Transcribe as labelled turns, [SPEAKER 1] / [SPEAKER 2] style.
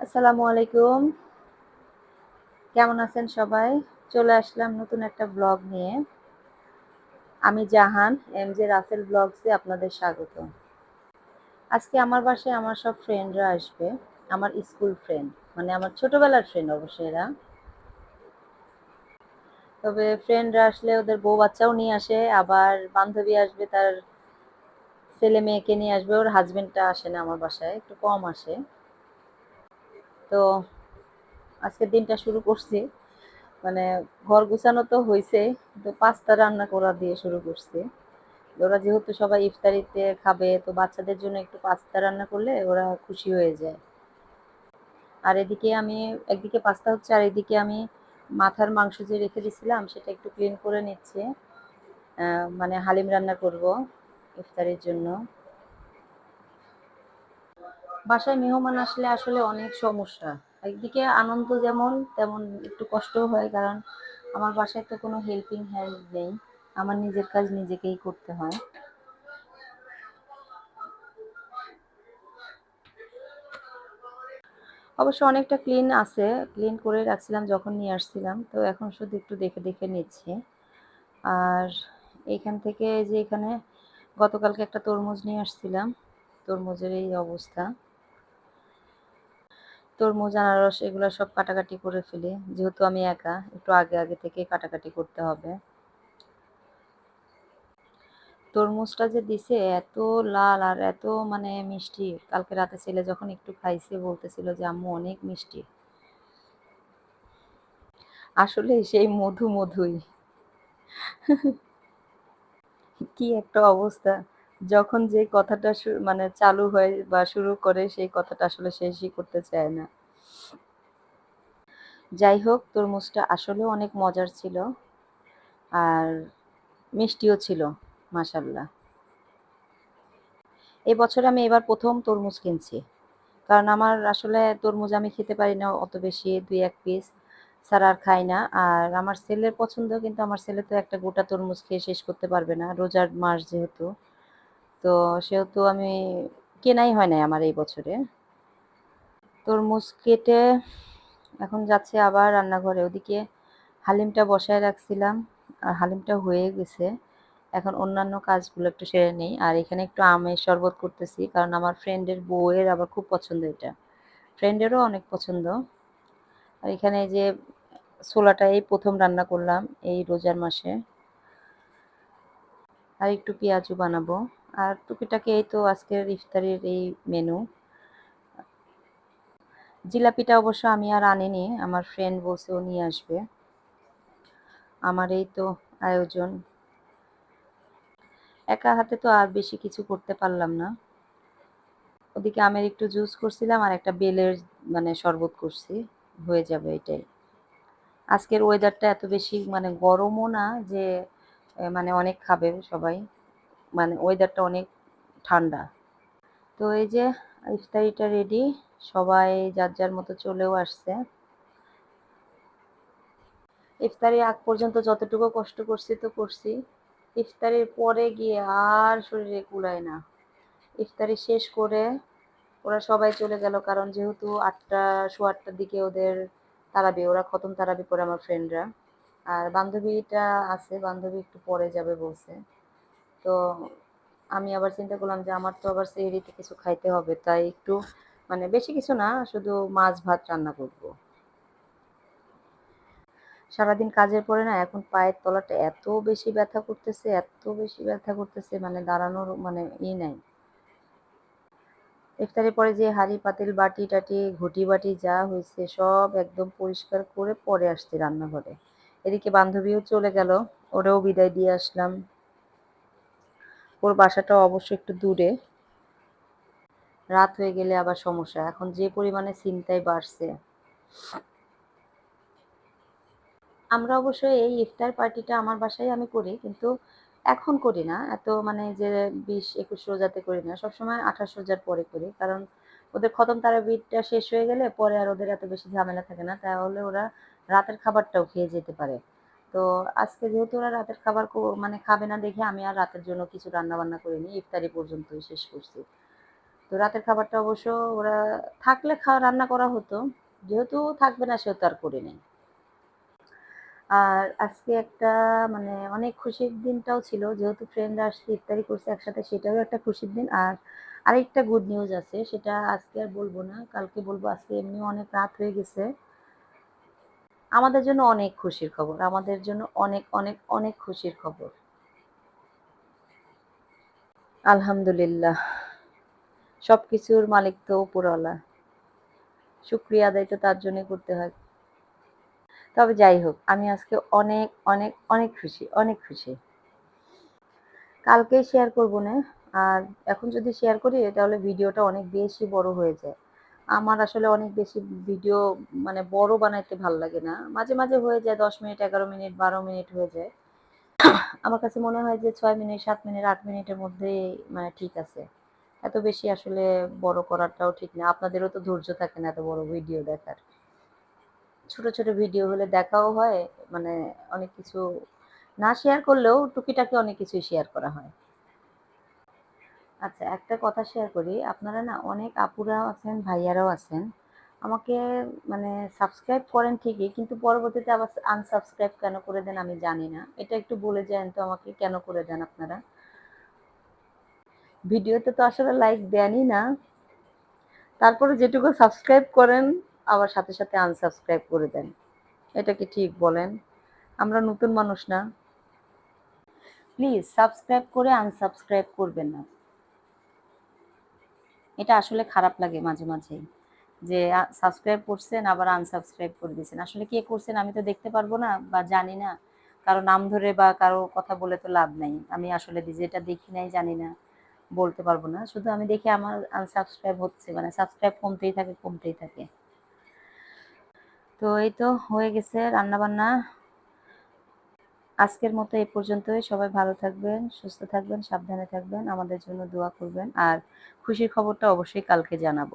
[SPEAKER 1] আসসালামু আলাইকুম। কেমন আছেন সবাই? চলে আসলাম নতুন একটা ব্লগ নিয়ে। আমি জাহান, এম জে রাসেল ব্লগসে আপনাদের স্বাগত। আজকে আমার বাসায় আমার সব ফ্রেন্ডরা আসবে, আমার স্কুল ফ্রেন্ড মানে আমার ছোটবেলার ফ্রেন্ড অবশ্যই এরা। তবে ফ্রেন্ডরা আসলে ওদের বউ বাচ্চাও নিয়ে আসে, আবার বান্ধবী আসবে, তার ছেলে মেয়েকে নিয়ে আসবে, ওর হাজবেন্ডটা আসে না আমার বাসায়, একটু কম আসে। তো আজকের দিনটা শুরু করছি। মানে ঘর গুছানো তো হয়েছে কিন্তু পাস্তা রান্না করা দিয়ে শুরু করছি। ওরা যেহেতু সবাই ইফতারিতে খাবে, তো বাচ্চাদের জন্য একটু পাস্তা রান্না করলে ওরা খুশি হয়ে যায়। আর এদিকে আমি, একদিকে পাস্তা হচ্ছে, আর এদিকে আমি মাথার মাংস যে রেখে দিছিলাম, সেটা একটু ক্লিন করে নিচ্ছে। মানে হালিম রান্না করব ইফতারের জন্য। বাসায় মেহমান আসলে আসলে অনেক সমস্যা। একদিকে আনন্দ যেমন, তেমন একটু কষ্টও হয় কারণ আমার বাসায় তো কোনো হেল্পিং হ্যান্ড নেই। আমার নিজের কাজ নিজেকেই করতে হয়। অবশ্য অনেকটা ক্লিন আছে। ক্লিন করে রাখছিলাম যখন নিয়ে আসছিলাম। তো এখন শুধু একটু দেখে দেখে নিচ্ছি। আর এইখান থেকে যে এখানে গতকালকে একটা তরমুজ নিয়ে আসছিলাম। তরমুজের এই অবস্থা। তরমুজ, আনারস এগুলো সব কাটাকাটি করে ফেলি। যেহেতু আমি একা, একটু আগে আগে থেকে কাটাকাটি করতে হবে। তরমুজটা যে দিছে এত লাল আর এত মানে মিষ্টি। কালকে রাতে ছেলে যখন একটু খাইছে, বলতেছিল যে, আম্মু, অনেক মিষ্টি। আসলে সেই মধু মধুই। কি একটা অবস্থা। যখন যে কথাটা মানে চালু হয় বা শুরু করে সেই কথাটা আসলে শেষই করতে চায় না। যাই হোক, তরমুজটা আসলে অনেক মজার ছিল আর মিষ্টিও ছিল মাসাল্লাহ এই বছর আমি এবার প্রথম তরমুজ কিনছি, কারণ আমার আসলে তরমুজ আমি খেতে পারি না অত বেশি, দুই এক পিস ছাড়া আর খাই না। আর আমার ছেলের পছন্দ, কিন্তু আমার ছেলে তো একটা গোটা তরমুজ খেয়ে শেষ করতে পারবে না, রোজার মাস যেহেতু। তো সেহেতু আমি কেনাই হয় নাই আমার এই বছরে। তরমুজ কেটে এখন যাচ্ছে আবার রান্নাঘরে। ওদিকে হালিমটা বসায় রাখছিলাম, আর হালিমটা হয়ে গেছে। এখন অন্যান্য কাজগুলো একটু সেরে নিই। আর এখানে একটু আমের শরবত করতেছি, কারণ আমার ফ্রেন্ডের বউয়ের আবার খুব পছন্দ এটা। ফ্রেন্ডেরও অনেক পছন্দ। আর এখানে যে ছোলাটা এই প্রথম রান্না করলাম এই রোজার মাসে। আর একটু পেঁয়াজও বানাবো। আর টুকিটাকি এই তো আজকের ইফতারের এই মেনু জিলাপিটা অবশ্য আমি আর আনিনি, আমার ফ্রেন্ড বলছে ও নিয়ে আসবে। আমার এই তো আয়োজন। একা হাতে তো আর বেশি কিছু করতে পারলাম না। ওদিকে আমের একটু জুস করছিলাম আর একটা বেলের মানে শরবত করছি, হয়ে যাবে এটাই। আজকের ওয়েদারটা এত বেশি মানে গরমও না যে মানে অনেক খাবে সবাই। মানে ওয়েদারটা অনেক ঠান্ডা। তো এই যে ইফতারিটা রেডি সবাই যার যার মতো চলেও আসছে। ইফতারি আগ পর্যন্ত যতটুকু কষ্ট করছি তো করছি। ইফতারির পরে গিয়ে আর শরীরে কুলায় না। ইফতারি শেষ করে ওরা সবাই চলে গেল, কারণ যেহেতু আটটা শো আটটার দিকে ওদের তারাবি, ওরা খতম তারাবি পরে আমার ফ্রেন্ডরা আর বান্ধবীটা আছে, বান্ধবী একটু পরে যাবে বলছে। তো আমি আবার চিন্তা করলাম যে আমার তো আবার সেহরিতে কিছু খাইতে হবে, তাই একটু মানে বেশি কিছু না, শুধু মাছ ভাত রান্না করব। সারাদিন কাজের পরে না এখন পায়ের তলাটা এত বেশি ব্যথা করতেছে, এত বেশি ব্যথা করতেছে মানে দাঁড়ানোর মানে ই নাই। ইফতারের পরে যে হাঁড়ি, পাতিল, বাটি, টাটি, ঘুটি, বাটি যা হয়েছে সব একদম পরিষ্কার করে পরে আসছি রান্নাঘরে। এদিকে বান্ধবীও চলে গেল, ওরাও বিদায় দিয়ে আসলাম। ওর বাসাটা অবশ্য একটু দূরে। রাত হয়ে গেলে আবার সমস্যা। এখন যে পরিমাণে চিন্তায় বাড়ছে। আমরা অবশ্য এই ইফতার পার্টিটা আমার বাসায় আমি করি, কিন্তু এখন করি না। এত মানে যে বিশ একুশ রোজাতে করি না। সবসময় আঠাশ রোজার পরে করি। কারণ ওদের খতম তারাবিটা শেষ হয়ে গেলে পরে আর ওদের এত বেশি ঝামেলা থাকে না। তাহলে ওরা রাতের খাবারটাও খেয়ে যেতে পারে। তো আজকে যেহেতু ওরা রাতের খাবার মানে খাবে না দেখে আমি আর রাতের জন্য কিছু রান্না বান্না করিনি, ইফতারি পর্যন্তই শেষ করছি। তো রাতের খাবারটা অবশ্য ওরা থাকলে খাওয়া, রান্না করা হতো, যেহেতু থাকবে না সেহেতু আর করে নেই। আর আজকে একটা মানে অনেক খুশির দিনটাও ছিল, যেহেতু ফ্রেন্ডরা আসছে, ইফতারি করছে একসাথে, সেটাও একটা খুশির দিন। আর আরেকটা গুড নিউজ আছে, সেটা আজকে আর বলব না, কালকে বলব, আজকে এমনি অনেক রাত হয়ে গেছে। আমাদের জন্য অনেক খুশির খবর, আমাদের জন্য অনেক অনেক অনেক খুশির খবর। আলহামদুলিল্লাহ। সব কিছুর মালিক তো উপরওয়ালা। শুক্রিয়া আদায় তো তার জন্যই করতে হয়। তবে যাই হোক, আমি আজকে অনেক অনেক অনেক খুশি অনেক খুশি। কালকেই শেয়ার করব না, আর এখন যদি শেয়ার করি, তাহলে ভিডিওটা অনেক বেশি বড় হয়ে যায়। আমার আসলে অনেক বেশি ভিডিও মানে বড় বানাইতে ভালো লাগে না। মাঝে মাঝে হয়ে যায় দশ মিনিট, এগারো মিনিট, বারো মিনিট হয়ে যায়। আমার কাছে মনে হয় যে ছয় মিনিট, সাত মিনিট, আট মিনিটের মধ্যে মানে ঠিক আছে। এত বেশি আসলে বড় করাটাও ঠিক না। আপনাদেরও তো ধৈর্য থাকে না এত বড় ভিডিও দেখার। ছোট ছোট ভিডিও হলে দেখাও হয়। মানে অনেক কিছু না শেয়ার করলেও টুকিটাকি অনেক কিছুই শেয়ার করা হয়। আচ্ছা একটা কথা শেয়ার করি। আপনারা না অনেক আপুরাও আছেন, ভাইয়ারাও আছেন। আমাকে মানে সাবস্ক্রাইব করেন ঠিকই, কিন্তু পরবর্তীতে আবার আনসাবস্ক্রাইব কেন করে দেন আমি জানি না। এটা একটু বলে যান তো আমাকে কেন করে দেন আপনারা। ভিডিওতে তো আসলে লাইক দেনই না। তারপরে যেটুকু সাবস্ক্রাইব করেন, আবার সাথে সাথে আনসাবস্ক্রাইব করে দেন। এটা কি ঠিক বলেন? আমরা নতুন মানুষ না। প্লিজ সাবস্ক্রাইব করে আনসাবস্ক্রাইব করবেন না। এটা আসলে খারাপ লাগে মাঝে মাঝে যে সাবস্ক্রাইব করছেন, আবার আনসাবস্ক্রাইব করে দিয়েছেন। আসলে কে করছেন আমি তো দেখতে পারব না বা জানি না। কারও নাম ধরে বা কারও কথা বলে তো লাভ নাই। আমি আসলে যেটা দেখি নাই, জানি না, বলতে পারব না। শুধু আমি দেখি আমার আনসাবস্ক্রাইব হচ্ছে মানে সাবস্ক্রাইব কমতেই থাকে কমতেই থাকে। তো এই তো হয়ে গেছে রান্নাবান্না। আজকের মতো এই পর্যন্তই। সবাই ভালো থাকবেন, সুস্থ থাকবেন, সাবধানে থাকবেন। আমাদের জন্য দোয়া করবেন। আর খুশির খবরটা অবশ্যই কালকে জানাব।